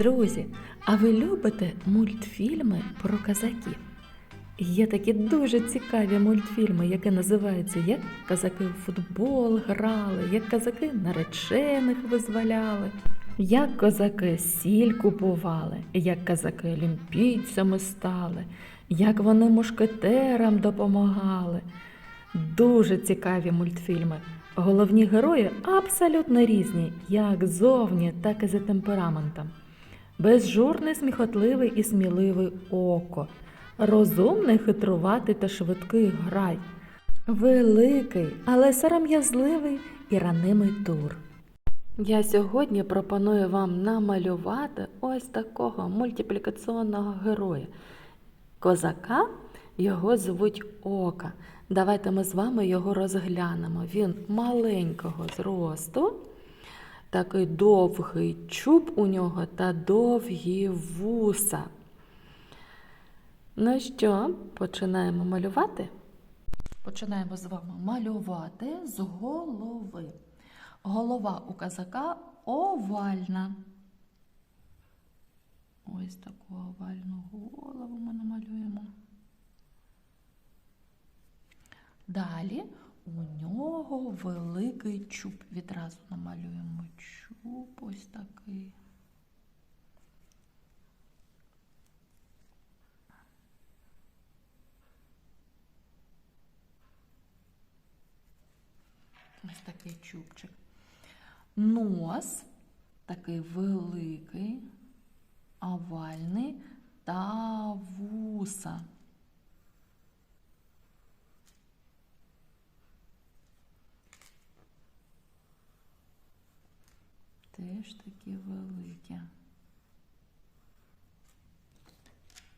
Друзі, а ви любите мультфільми про казаків? Є такі дуже цікаві мультфільми, які називаються Як казаки в футбол грали, як казаки наречених визволяли, як козаки сіль купували, як казаки олімпійцями стали, як вони мушкетерам допомагали. Дуже цікаві мультфільми. Головні герої абсолютно різні, як зовні, так і за темпераментом. Безжурний, сміхотливий і сміливий око, розумний, хитруватий та швидкий грай, великий, але сором'язливий і ранимий тур. Я сьогодні пропоную вам намалювати ось такого мультиплікаційного героя. Козака його звуть Ока. Давайте ми з вами його розглянемо. Він маленького зросту, такий довгий чуб у нього та довгі вуса. Ну що, починаємо малювати? Починаємо з вами малювати з голови. Голова у казака овальна. Ось таку овальну голову ми намалюємо. Далі у нього великий чуб. Відразу намалюємо чуб ось такий. Ось такий чубчик. Нос такий великий, овальний та вуса. Теж такі велике.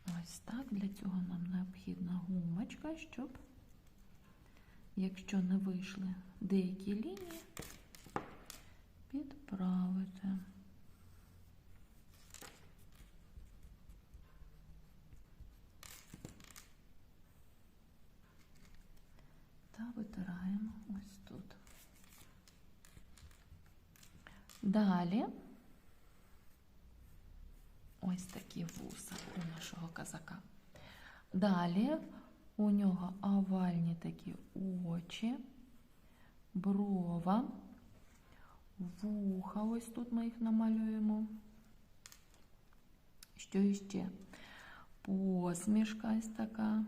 Ось так. Для цього нам необхідна гумочка, щоб, якщо не вийшли деякі лінії, підправити. Та витираємо ось тут. Далі ось такі вуса у нашого казака. Далі у нього овальні такі очі, брова, вуха. Ось тут ми їх намалюємо. Що іще? Посмішка ось така.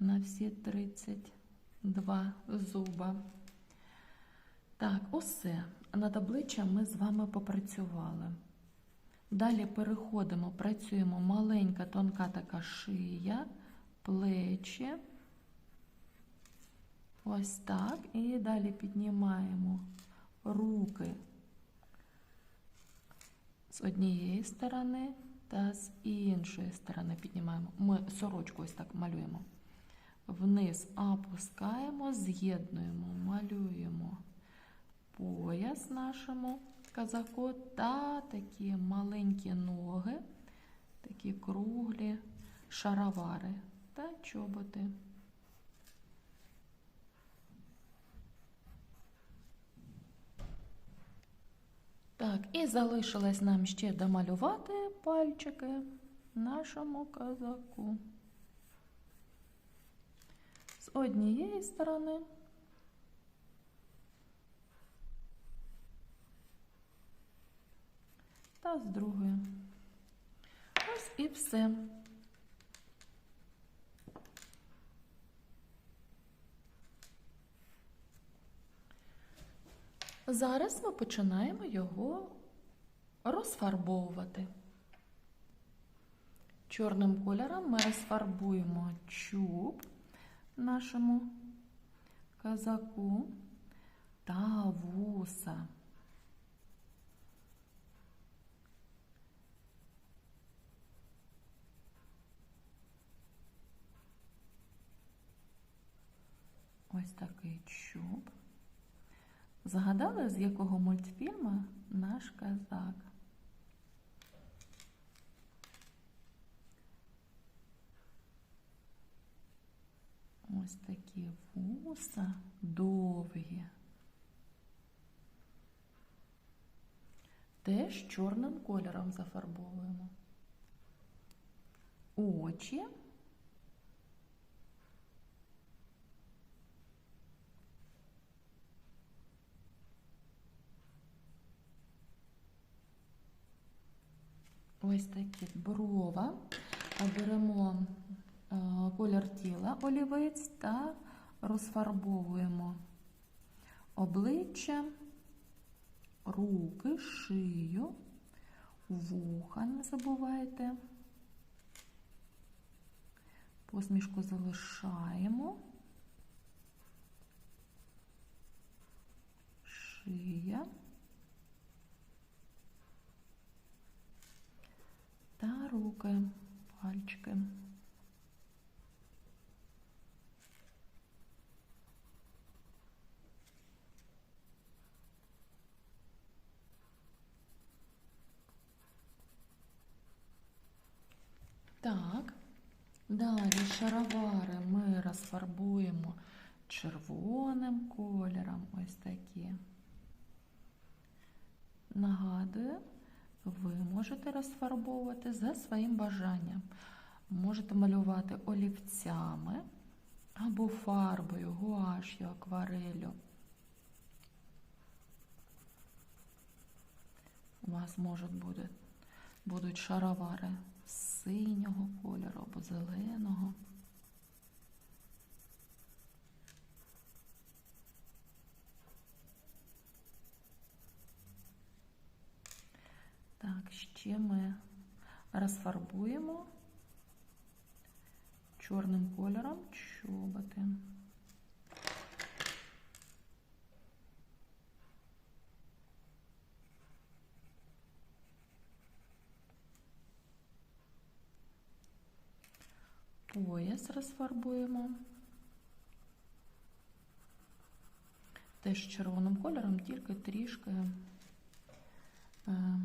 На всі 32 зуба. Так, усе. Над обличчям ми з вами попрацювали. Далі переходимо, працюємо маленька, тонка така шия, плечі. Ось так. І далі піднімаємо руки з однієї сторони та з іншої сторони піднімаємо. Ми сорочку ось так малюємо. Вниз опускаємо, з'єднуємо, малюємо пояс нашому казаку та такі маленькі ноги, такі круглі шаровари та чоботи. Так, і залишилось нам ще домалювати пальчики нашому казаку. З однієї сторони та з другої. Ось і все. Зараз ми починаємо його розфарбовувати. Чорним кольором ми розфарбуємо чуб нашому казаку та вуса. Ось такий чуб. Згадали, з якого мультфільму наш казак? Ось такі вуса довгі. Теж чорним кольором зафарбовуємо. Очі. Ось такі брова. Беремо е, колір тіла олівець та розфарбовуємо обличчя, руки, шию, вуха, не забувайте. Посмішку залишаємо. Шия. Та руки, пальчики. Так, далі шаровари ми розфарбуємо червоним кольором. Ось такі. Нагадую, ви можете розфарбовувати за своїм бажанням. Можете малювати олівцями або фарбою, гуаш'ю, акварелю. У вас можуть бути, будуть шаровари синього кольору або зеленого. Так, ще ми розфарбуємо чорним кольором чоботи. Пояс розфарбуємо. Теж червоним кольором, тільки трішки е,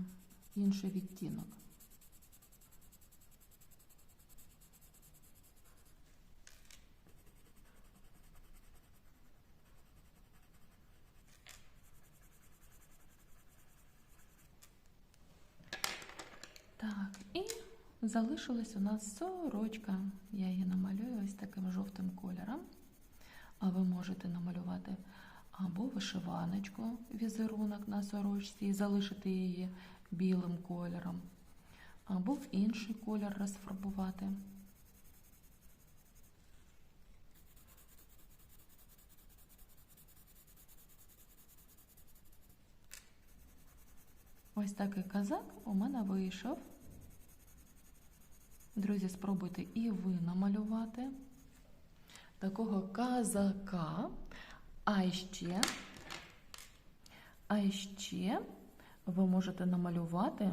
інший відтінок. Так, і залишилась у нас сорочка. Я її намалюю ось таким жовтим кольором. А ви можете намалювати або вишиваночку, візерунок на сорочці і залишити її білим кольором, або в інший колір розфарбувати. Ось такий казак у мене вийшов. Друзі, спробуйте і ви намалювати такого казака. А ще, а ще ви можете намалювати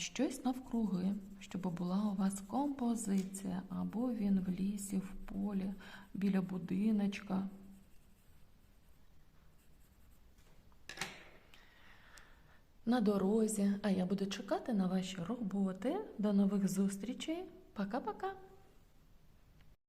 щось навкруги, щоб була у вас композиція, або він в лісі, в полі, біля будиночка. На дорозі, а я буду чекати на ваші роботи. До нових зустрічей. Пока-пока!